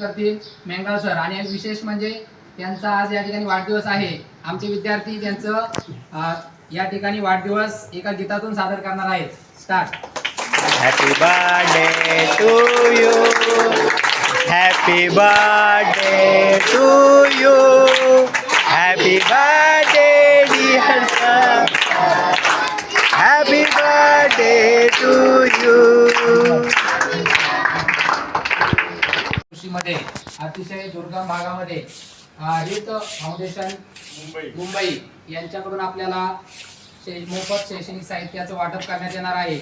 करतील मेंगाव सर. आणि एक विशेष म्हणजे त्यांचा आज या ठिकाणी वाढदिवस आहे. आमचे विद्यार्थी त्यांचं या ठिकाणी वाढदिवस एका गीतातून सादर करणार आहेत. Start happy birthday to you happy birthday to you happy birthday, कृषीमध्ये अतिशय दुर्गम भागामध्ये हित फाउंडेशन मुंबई. यांच्याकडून आपल्याला शै- मोफत शैक्षणिक साहित्याचं वाटप करण्यात येणार आहे.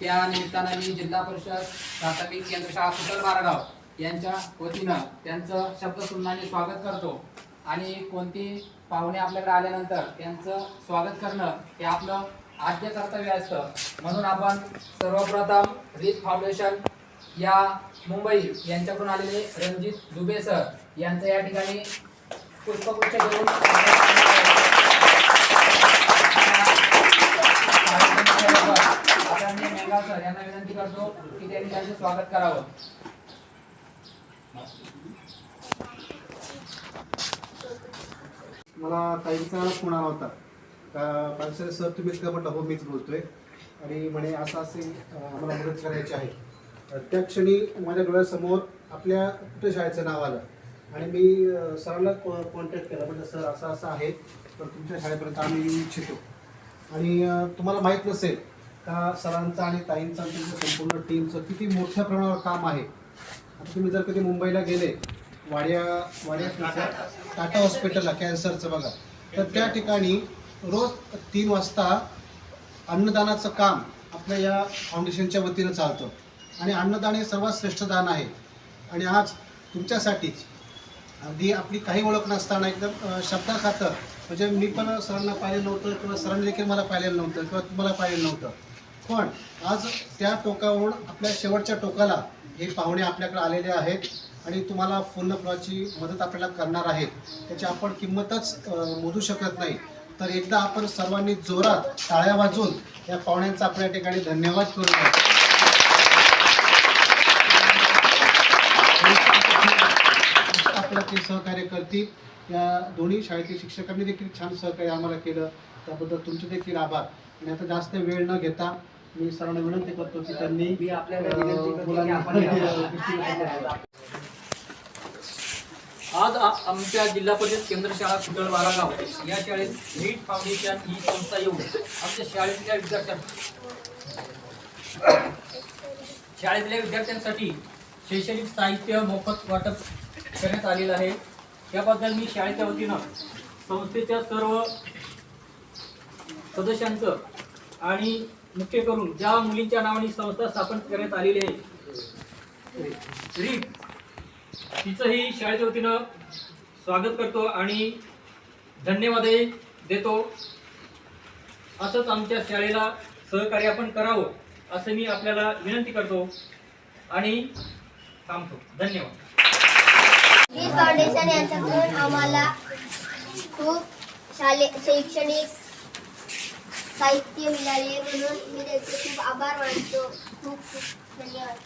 त्या निमित्तानं मी जिल्हा परिषद प्राथमिक केंद्र शाळा कुशल मारगाव यांच्या वतीनं त्यांचं शब्दसुन्नाने स्वागत करतो. आणि कोणती पाहुणे आपल्याकडे आल्यानंतर त्यांचं स्वागत करणं हे आपलं आद्य कर्तव्य असतं. म्हणून आपण सर्वप्रथम रीत फाउंडेशन या मुंबई यांच्याकडून आलेले रणजित दुबे सर यांचं या ठिकाणी पुष्पगुच्छ देऊन आदरणीय सर यांना विनंती करतो की त्यांनी त्यांचं स्वागत करावं. मला ताईंचा फोन आला होता. का सर तुम्हीच का म्हटलं हो मीच बोलतोय. आणि म्हणे असं असे मला आम्हाला मदत करायची आहे. त्या क्षणी माझ्या डोळ्यासमोर आपल्या कुठे शाळेचं नाव आलं? आणि मी अं, सरांना कॉन्टॅक्ट केला. म्हणजे सर असं असं आहे. तर तुमच्या शाळेपर्यंत आम्ही येऊ इच्छितो. आणि तुम्हाला माहीत नसेल का सरांचं आणि ताईंचं तुमचं तुमच्या संपूर्ण टीमचं किती मोठ्या प्रमाणावर काम आहे? आता तुम्ही जर कधी मुंबईला गेले वाड्या वाड्या टाटा हॉस्पिटलला कॅन्सरचं बघा तर त्या ठिकाणी रोज तीन वाजता अन्नदानाचं काम आपल्या या फाउंडेशनच्या वतीनं चालतं. आणि अन्नदान हे सर्वात श्रेष्ठ दान आहे. आणि आज तुमच्यासाठीच अगदी आपली काही ओळख नसताना एकदम अं, शब्दाखातर म्हणजे मी पण सरांना पाहिलेलं नव्हतं किंवा सरांनी देखील मला पाहिलेलं नव्हतं किंवा तुम्हाला पाहिलेलं नव्हतं. पण आज त्या टोकावरून आपल्या शेवटच्या टोकाला हे पाहुणे आपल्याकडे आलेले आहेत आणि तुम्हाला पूर्ण फळाची मदत आपल्याला करणार आहेत. त्याची आपण किंमतच मोजू शकत नाही. तर एकदा आपण सर्वांनी जोरात टाळ्या वाजवून या पाहुण्यांचा आपल्या ठिकाणी धन्यवाद करूया आपल्याला ते सहकार्य करतील. या दोन्ही शाळेतील शिक्षकांनी देखील छान सहकार्य आम्हाला केलं. त्याबद्दल तुमचे देखील आभार. आणि आता जास्त वेळ न घेता मी सरांना विनंती करतो की त्यांनी मुलांना आज आमच्या जिल्हा परिषद केंद्र शाळा कुटळ बारागाव या शाळेत नीट फाउंडेशन ही संस्था येऊन आमच्या शाळेतल्या विद्यार्थ्यांना शाळेतल्या विद्यार्थ्यांसाठी शैक्षणिक साहित्य मोफत वाटप करण्यात आलेलं आहे. त्याबद्दल मी शाळेच्या वतीनं संस्थेच्या सर्व सदस्यांचं आणि मुख्य करून ज्या मुलींच्या नावाने संस्था स्थापन करण्यात आलेली आहे रीप तिचंही शाळेच्या वतीनं स्वागत करतो आणि धन्यवादही देतो. असंच आमच्या शाळेला सहकार्य आपण करावं असं मी आपल्याला विनंती करतो आणि थांबतो. धन्यवाद. ही फाउंडेशन यांच्याकडून आम्हाला खूप शाले शैक्षणिक साहित्य मिळाले म्हणून मी त्यांचे खूप आभार मानतो. खूप खूप धन्यवाद.